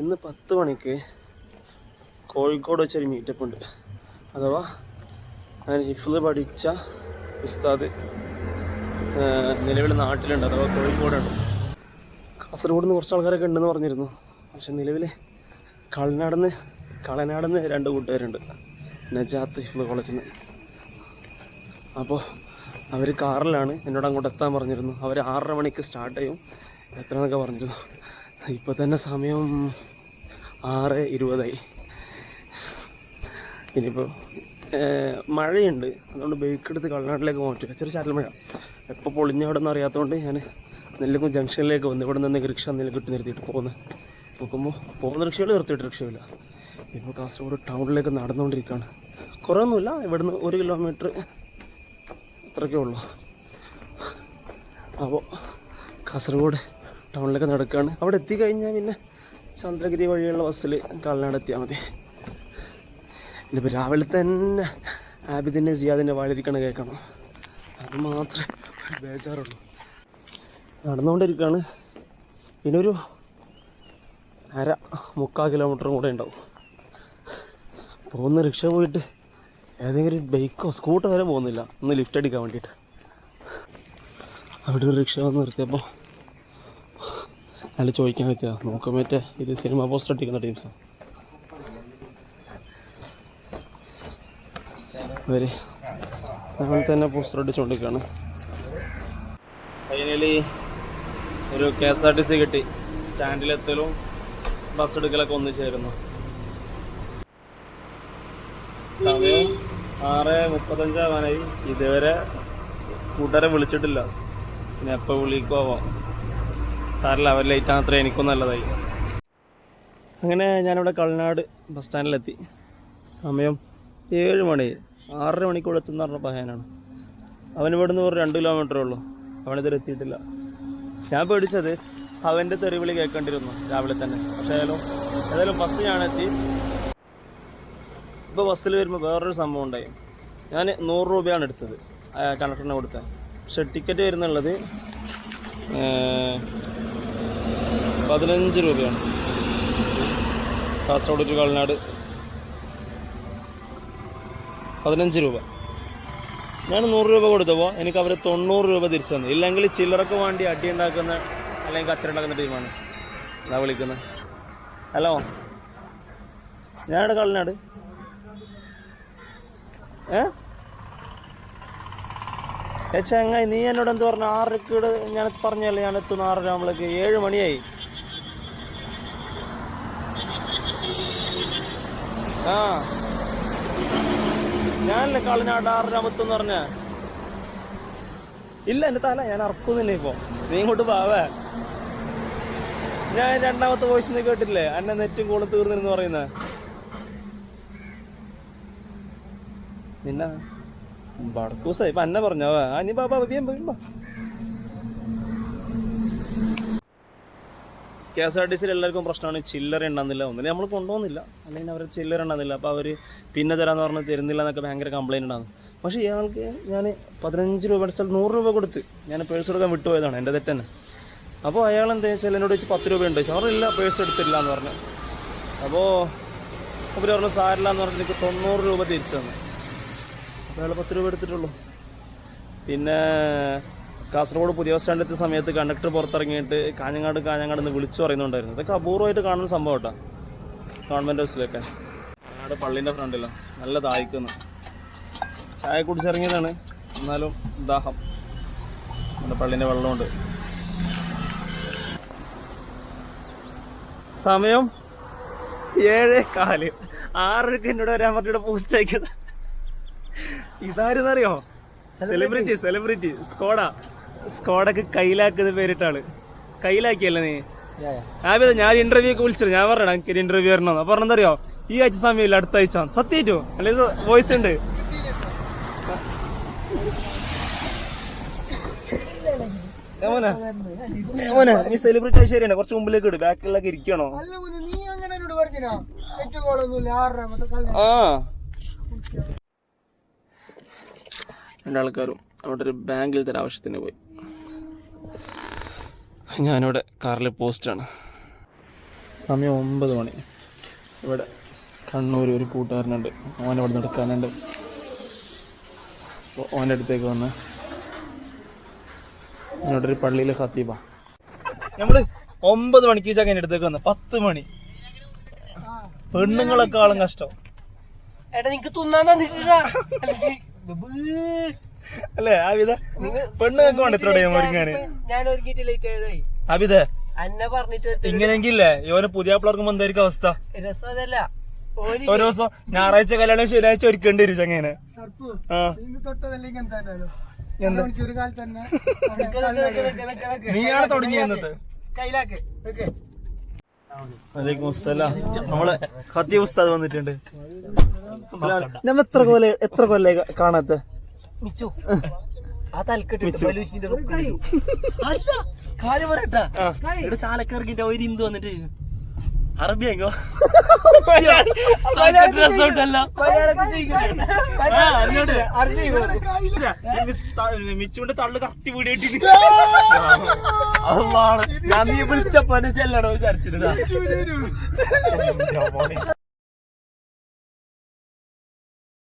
ഇന്ന് പത്ത് മണിക്ക് കോഴിക്കോട് വെച്ചൊരു മീറ്റപ്പ് ഉണ്ട്. അഥവാ ഞാൻ ഹിഫ്ല് പഠിച്ച ഉസ്താദ് നിലവിൽ നാട്ടിലുണ്ട്. അഥവാ കോഴിക്കോടുണ്ട് കാസർഗോഡ് നിന്ന് കുറച്ച് ആൾക്കാരൊക്കെ ഉണ്ടെന്ന് പറഞ്ഞിരുന്നു. പക്ഷെ നിലവിൽ കളനാടെന്ന് കളനാടെന്ന് രണ്ട് കൂട്ടുകാരുണ്ട്. നജാത്ത് ഹിഫ്ല് കോളേജിൽ നിന്ന് അപ്പോൾ അവർ കാറിലാണ് എന്നോട് അങ്ങോട്ട് എത്താൻ പറഞ്ഞിരുന്നു. അവർ ആറര മണിക്ക് സ്റ്റാർട്ട് ചെയ്യും. എത്ര എന്നൊക്കെ പറഞ്ഞിരുന്നു. ഇപ്പോൾ തന്നെ സമയം ആറ് ഇരുപതായി. ഇനിയിപ്പോൾ മഴയുണ്ട്. അതുകൊണ്ട് ബൈക്ക് എടുത്ത് കള്ളനാട്ടിലേക്ക് പോകാൻ പറ്റില്ല. ചെറിയ ചാറ്റൽ മഴ. എപ്പോൾ പൊളിഞ്ഞവിടെന്ന് അറിയാത്തതുകൊണ്ട് ഞാൻ നെല്ലിക്കും ജംഗ്ഷനിലേക്ക് വന്നു ഇവിടെ നിന്ന് റിക്ഷ നെല്ലിക്കിട്ട് നിർത്തിയിട്ട് പോകുന്നത് നോക്കുമ്പോൾ പോകുന്ന റിക്ഷകൾ നിർത്തിയിട്ട് റിക്ഷയില്ല. ഇപ്പോൾ കാസർഗോഡ് ടൗണിലേക്ക് നടന്നുകൊണ്ടിരിക്കുകയാണ് കുറേയൊന്നുമില്ല ഇവിടുന്ന് ഒരു കിലോമീറ്റർ അത്രയ്ക്കേ ഉള്ളൂ. അപ്പോൾ കാസർഗോഡ് ടൗണിലേക്ക് നടക്കുകയാണ് അവിടെ എത്തിക്കഴിഞ്ഞാൽ പിന്നെ ചന്ദ്രഗിരി വഴിയുള്ള ബസ്സിൽ കാലിനാട് എത്തിയാൽ മതി. ഇനിയിപ്പോൾ രാവിലെ തന്നെ ആബിദിന്റെ സിയാദിന്റെ വാളിരിക്കണ കേൾക്കണം. അത് മാത്രമേ ബേജാറുള്ളൂ. നടന്നുകൊണ്ടിരിക്കുകയാണ് പിന്നെ ഒരു അര മുക്കാൽ കിലോമീറ്ററും കൂടെ ഉണ്ടാവും. പോകുന്ന റിക്ഷ പോയിട്ട് ഏതെങ്കിലും ബൈക്കോ സ്കൂട്ടർ വരെ പോകുന്നില്ല. ഒന്ന് ലിഫ്റ്റ് അടിക്കാൻ വേണ്ടിയിട്ട്. അവിടെ ഒരു റിക്ഷ വന്ന് നിർത്തിയപ്പോൾ അയാൾ ചോദിക്കാൻ പറ്റുക നോക്കാൻ പറ്റേ ഇത് സിനിമ പോസ്റ്റർ അടിക്കുന്ന ടീംസാണ് അവർ ഞങ്ങൾ തന്നെ പോസ്റ്റർ അടിച്ചുകൊണ്ടിരിക്കുകയാണ് ഫൈനലി ഒരു K S R T C കിട്ടി. സ്റ്റാൻഡിലെത്തലും ബസ് എടുക്കലൊക്കെ ഒന്നിച്ചായിരുന്നു സമയം ആറ് മുപ്പത്തഞ്ചാവാനായി. ഇതുവരെ കൂട്ടുകാരെ വിളിച്ചിട്ടില്ല. പിന്നെ എപ്പോൾ വിളിക്കുമോ സാറില്ല അവർ ലേറ്റ് ആണത്ര എനിക്കും നല്ലതായി. അങ്ങനെ ഞാനിവിടെ കള്ളനാട് ബസ് സ്റ്റാൻഡിലെത്തി സമയം ഏഴ് മണി ആറര മണിക്കൂർ എത്തുന്ന പറഞ്ഞ പയ്യനാണ്. അവൻ ഇവിടുന്ന് ഒരു രണ്ട് കിലോമീറ്ററേ ഉള്ളൂ. അവനിതുവരെ എത്തിയിട്ടില്ല. ഞാൻ പേടിച്ചത് അവന്റെ തെറിവിളി കേൾക്കേണ്ടിരുന്നു രാവിലെ തന്നെ. പക്ഷേ ഏതായാലും ഏതായാലും ബസ് ഞാനെത്തി ഇപ്പോൾ ബസ്സിൽ വരുമ്പോൾ വേറൊരു സംഭവം ഉണ്ടായി. ഞാൻ നൂറ് രൂപയാണ് എടുത്തത് കണ്ടക്ടറിനെ കൊടുത്തത്. പക്ഷെ ടിക്കറ്റ് വരുന്നുള്ളത് പതിനഞ്ച് രൂപയാണ്. കാസർഗോഡ് ടു കളനാട് പതിനഞ്ച് രൂപ. ഞാൻ നൂറ് രൂപ കൊടുത്തപ്പോൾ എനിക്ക് അവർ തൊണ്ണൂറ് രൂപ തിരിച്ചു തന്നു. ഇല്ലെങ്കിൽ ചില്ലറക്ക് വേണ്ടി അടി ഉണ്ടാക്കുന്ന അല്ലെങ്കിൽ കച്ചറ ഉണ്ടാക്കുന്ന ടീമാണ്. അതാ വിളിക്കുന്നത്. ഹലോ. ഞാനിവിടെ കളനാട് ഏ? ഏ ചങ്ങായി നീ എന്നോട് എന്ത് പറഞ്ഞു? ആറരക്കീട് ഞാൻ പറഞ്ഞല്ലേ ഞാൻ എത്തുന്ന ആറര ആകുമ്പോഴേക്ക് ഏഴ് മണിയായി. ആ. ഞാനല്ലേ കളനാട് ആറര എന്ന് പറഞ്ഞ? ഇല്ല എന്റെ തല ഞാൻ അറക്കുന്നില്ല ഇപ്പൊ. നീ ഇങ്ങോട്ട് പാവേ ഞാൻ രണ്ടാമത്തെ വോയിസ് നീ കേട്ടില്ലേ എന്നെ നെറ്റും കൂടെ തീർന്നിരുന്നു പറയുന്ന. നിന്ന ബടക്കൂസ ഇപ്പൊ അന്നെ പറഞ്ഞോ ആ നീ ബാബാ കെ എസ് ആർ ടി സിയിൽ എല്ലാവർക്കും പ്രശ്നമാണ് ചില്ലറ ഉണ്ടാകുന്നില്ല ഒന്നിനെ നമ്മൾ കൊണ്ടുപോകുന്നില്ല. അല്ലെങ്കിൽ അവർ ചില്ലറ ഉണ്ടാകുന്നില്ല അപ്പോൾ അവർ പിന്നെ തരാമെന്ന് പറഞ്ഞ് തരുന്നില്ല എന്നൊക്കെ ഭയങ്കര കംപ്ലയിന്റ് ഉണ്ടാകും പക്ഷേ ഇയാൾക്ക് ഞാൻ പതിനഞ്ച് രൂപയുടെ സ്ഥലത്ത് നൂറ് രൂപ കൊടുത്ത് ഞാൻ പേഴ്സ് എടുക്കാൻ വിട്ടുപോയതാണ് എന്റെ തെറ്റന്നെ. അപ്പോൾ അയാൾ എന്താ വെച്ചാൽ എന്നോട് വെച്ച് പത്ത് രൂപ ഉണ്ട്. വെച്ചാൽ അവരില്ല പേഴ്സ് എടുത്തില്ല എന്ന് പറഞ്ഞു. അപ്പോൾ അവർ പറഞ്ഞു സാരില്ല എന്ന് പറഞ്ഞ് എനിക്ക് തൊണ്ണൂറ് രൂപ തിരിച്ചു തന്നു. അപ്പോൾ അയാൾ പത്ത് രൂപ എടുത്തിട്ടുള്ളൂ. പിന്നെ കാസർഗോഡ് പുതിയ ബസ് സ്റ്റാൻഡിലെത്തിയ സമയത്ത് കണ്ടക്ടർ പുറത്തിറങ്ങിയിട്ട് കാഞ്ഞങ്ങാട് കാഞ്ഞങ്ങാട് എന്ന് വിളിച്ചു പറയുന്നുണ്ടായിരുന്നു. ഇതൊക്കെ അപൂർവമായിട്ട് കാണുന്ന സംഭവം കേട്ടോ. ഗവൺമെന്റ് ബസ്സിലൊക്കെ. കാഞ്ഞങ്ങാട് പള്ളീന്റെ ഫ്രണ്ടിലോ. നല്ല ദാഹിക്കുന്നു ചായ കുടിച്ചിറങ്ങിയതാണ്. എന്നാലും ദാഹം. നമ്മുടെ പള്ളീന്റെ വെള്ളമുണ്ട്. സമയം ഏഴേ കാൽ ആറരക്ക് എന്നോട് വരാൻ പറഞ്ഞിട്ട് പോസ്റ്റ് അയക്കുന്നത്. ഇതാരെന്നറിയോ? സെലിബ്രിറ്റി സെലിബ്രിറ്റി സ്കോഡ സ്കോഡക്ക് കയ്യിലാക്കുന്ന പേരിട്ടാണ്. കയ്യിലാക്കിയല്ലേ നീ? ആദ്യം ഞാൻ ഇന്റർവ്യൂ ഒക്കെ വിളിച്ചത്. ഞാൻ പറഞ്ഞു എനിക്ക് ഇന്റർവ്യൂ വരണം. അപ്പൊ പറഞ്ഞെന്തറിയോ ഈ ആഴ്ച സമയമില്ല അടുത്ത ആഴ്ച. സത്യേറ്റു അല്ലെങ്കിൽ വോയിസ് ഉണ്ട്. നീ സെലിബ്രിറ്റി ശരിയാണ്? കുറച്ച് മുമ്പിലേക്ക് ഇട്. ബാക്കിലൊക്കെ ഇരിക്കണോ? ആ. രണ്ടാൾക്കാരും അവിടെ ഒരു ബാങ്കിൽ തരാൻ ആവശ്യത്തിന് പോയി. ഞാനിവിടെ കാറിൽ പോസ്റ്റാണ്. സമയം ഒമ്പത് മണി. ഇവിടെ കണ്ണൂർ ഒരു കൂട്ടുകാരനുണ്ട്. ഓൻ അവിടെ നടക്കാനുണ്ട് അപ്പോൾ ഓന്റെ അടുത്തേക്ക് വന്ന് എന്നോടൊരു പള്ളിയിലെ ഖത്തീബ. നമ്മൾ ഒമ്പത് മണിക്ക് വെച്ചാൽ എന്റെ അടുത്തേക്ക് വന്ന്. പത്ത് മണി. പെണ്ണുങ്ങളെക്കാളും കഷ്ടം. എടാ നിങ്ങക്ക് തിന്നാൻ തന്നിട്ടാ അല്ലേ ആവിത പെണ്ണ് വേണ്ട ഇത്ര ടൈം ഒരുങ്ങാന്. ഞാൻ ഒരുക്കിട്ട് ലേറ്റ് ആയതായി അന്നെ പറഞ്ഞിട്ട് ഇങ്ങനെയെങ്കിലേ ഇവന് പുതിയ പിള്ളേർക്കും എന്തായിരിക്കും അവസ്ഥ? രസം അതല്ല ഒരു ദിവസം ഞായറാഴ്ച കല്യാണം ശനിയാഴ്ച ഒരുക്കേണ്ടി വരും ചങ്ങനെ നീയാണ് തുടങ്ങിയ ഇന്നത്തെ? കയ്യിലാക്ക് ഓക്കെ വലൈക്കും അസ്സലാം നമ്മളെ ഉസ്താദ് വന്നിട്ടുണ്ട്. നമ്മ എത്ര കൊല്ല എത്ര കൊല്ലായി കാണാത്ത? മിച്ചു ആ. തലക്കെട്ട് ബലൂസിന്റെ അല്ല കാര്യം പറയട്ടാ. ഇവിടെ ചാലക്കറക്കിന്റെ ഒരു ഹിന്ദു വന്നിട്ട് അറബി എങ്ങോ തള്ളു കറക്റ്റ് വീഡിയോ ഞാൻ നീ വിളിച്ചപ്പോ ചെല്ലണോ വിചാരിച്ചിട്ടാ